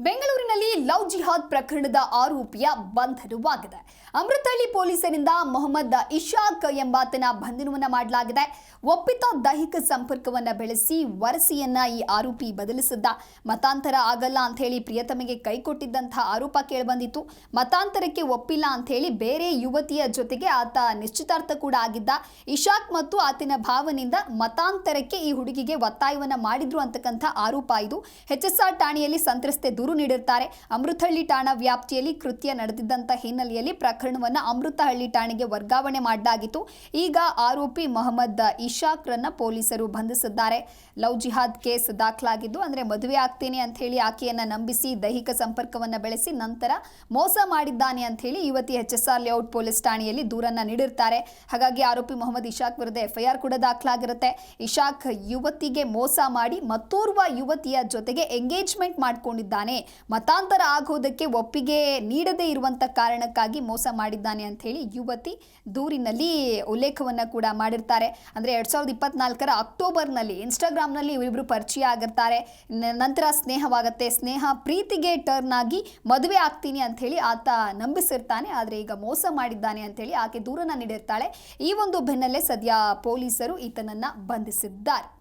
ಬೆಂಗಳೂರಿನ ಬೆಂಗಳೂರಿನಲ್ಲಿ ಲವ್ ಜಿಹಾದ್ ಪ್ರಕರಣದ ಆರೋಪಿಯ ಬಂಧನವಾಗಿದೆ. ಅಮೃತಹಳ್ಳಿ ಪೊಲೀಸರಿಂದ ಮೊಹಮ್ಮದ್ ಇಶಾಕ್ ಎಂಬಾತನ ಬಂಧನವನ್ನ ಮಾಡಲಾಗಿದೆ. ಒಪ್ಪಿತ ದೈಹಿಕ ಸಂಪರ್ಕವನ್ನ ಬೆಳೆಸಿ ವರಸಿಯನ್ನ ಈ ಆರೋಪಿ ಬದಲಿಸಿದ್ದ. ಮತಾಂತರ ಆಗಲ್ಲ ಅಂತ ಹೇಳಿ ಪ್ರಿಯತಮೆಗೆ ಕೈ ಕೊಟ್ಟಿದ್ದಂತಹ ಆರೋಪ ಕೇಳಿಬಂದಿತ್ತು. ಮತಾಂತರಕ್ಕೆ ಒಪ್ಪಿಲ್ಲ ಅಂತ ಹೇಳಿ ಬೇರೆ ಯುವತಿಯ ಜೊತೆಗೆ ಆತ ನಿಶ್ಚಿತಾರ್ಥ ಕೂಡ ಆಗಿದ್ದ. ಇಶಾಕ್ ಮತ್ತು ಆತನ ಭಾವನಿಂದ ಮತಾಂತರಕ್ಕೆ ಈ ಹುಡುಗಿಗೆ ಒತ್ತಾಯವನ್ನ ಮಾಡಿದ್ರು ಅಂತಕ್ಕಂಥ ಆರೋಪ ಇದು. ಎಚ್ ಎಸ್ ಆರ್ ಠಾಣೆಯಲ್ಲಿ ಸಂತ್ರಸ್ತೆ ದೂರು ನೀಡಿರ್ತಾರೆ. ಅಮೃತಹಳ್ಳಿ ಠಾಣಾ ವ್ಯಾಪ್ತಿಯಲ್ಲಿ ಕೃತ್ಯ ನಡೆದಿದ್ದಂಥ ಹಿನ್ನೆಲೆಯಲ್ಲಿ ಪ್ರಕರಣವನ್ನ ಅಮೃತಹಳ್ಳಿ ಠಾಣೆಗೆ ವರ್ಗಾವಣೆ ಮಾಡಲಾಗಿತ್ತು. ಈಗ ಆರೋಪಿ ಮೊಹಮ್ಮದ್ ಇಶಾಕ್ರನ್ನ ಪೊಲೀಸರು ಬಂಧಿಸಿದ್ದಾರೆ. ಲವ್ ಜಿಹಾದ್ ಕೇಸ್ ದಾಖಲಾಗಿದ್ದು, ಅಂದ್ರೆ ಮದುವೆ ಆಗ್ತೇನೆ ಅಂತ ಹೇಳಿ ಆಕೆಯನ್ನ ನಂಬಿಸಿ ದೈಹಿಕ ಸಂಪರ್ಕವನ್ನ ಬೆಳೆಸಿ ನಂತರ ಮೋಸ ಮಾಡಿದ್ದಾನೆ ಅಂತ ಹೇಳಿ ಯುವತಿ H S R layout police ಠಾಣೆಯಲ್ಲಿ ದೂರನ್ನ ನೀಡಿರ್ತಾರೆ. ಹಾಗಾಗಿ ಆರೋಪಿ ಮೊಹಮ್ಮದ್ ಇಶಾಕ್ ವಿರುದ್ಧ ಎಫ್ಐಆರ್ ಕೂಡ ದಾಖಲಾಗಿರುತ್ತೆ. ಇಶಾಕ್ ಯುವತಿಗೆ ಮೋಸ ಮಾಡಿ ಮತ್ತೋರ್ವ ಯುವತಿಯ ಜೊತೆಗೆ ಎಂಗೇಜ್ಮೆಂಟ್ ಮಾಡ್ಕೊಂಡಿದ್ದಾನೆ. ಮತಾಂತರ ಆಗೋದಕ್ಕೆ ಒಪ್ಪಿಗೆ ನೀಡದೇ ಇರುವಂತ ಕಾರಣಕ್ಕಾಗಿ ಮೋಸ ಮಾಡಿದ್ದಾನೆ ಅಂತ ಹೇಳಿ ಯುವತಿ ದೂರಿನಲ್ಲಿ ಉಲ್ಲೇಖವನ್ನ ಕೂಡ ಮಾಡಿರ್ತಾರೆ. ಅಂದ್ರೆ ಎರಡು ಸಾವಿರದ ಇಪ್ಪತ್ನಾಲ್ಕರ ಅಕ್ಟೋಬರ್ನಲ್ಲಿ ಇನ್ಸ್ಟಾಗ್ರಾಮ್ನಲ್ಲಿ ಇವರಿಬ್ರು ಪರಿಚಯ ಆಗಿರ್ತಾರೆ. ನಂತರ ಸ್ನೇಹವಾಗುತ್ತೆ. ಸ್ನೇಹ ಪ್ರೀತಿಗೆ ಟರ್ನ್ ಆಗಿ ಮದುವೆ ಆಗ್ತೀನಿ ಅಂತ ಹೇಳಿ ಆತ ನಂಬಿಸಿರ್ತಾನೆ. ಆದ್ರೆ ಈಗ ಮೋಸ ಮಾಡಿದ್ದಾನೆ ಅಂತ ಹೇಳಿ ಆಕೆ ದೂರನ್ನ ನೀಡಿರ್ತಾಳೆ. ಈ ಒಂದು ಬೆನ್ನಲ್ಲೇ ಸದ್ಯ ಪೊಲೀಸರು ಈತನನ್ನು ಬಂಧಿಸಿದ್ದಾರೆ.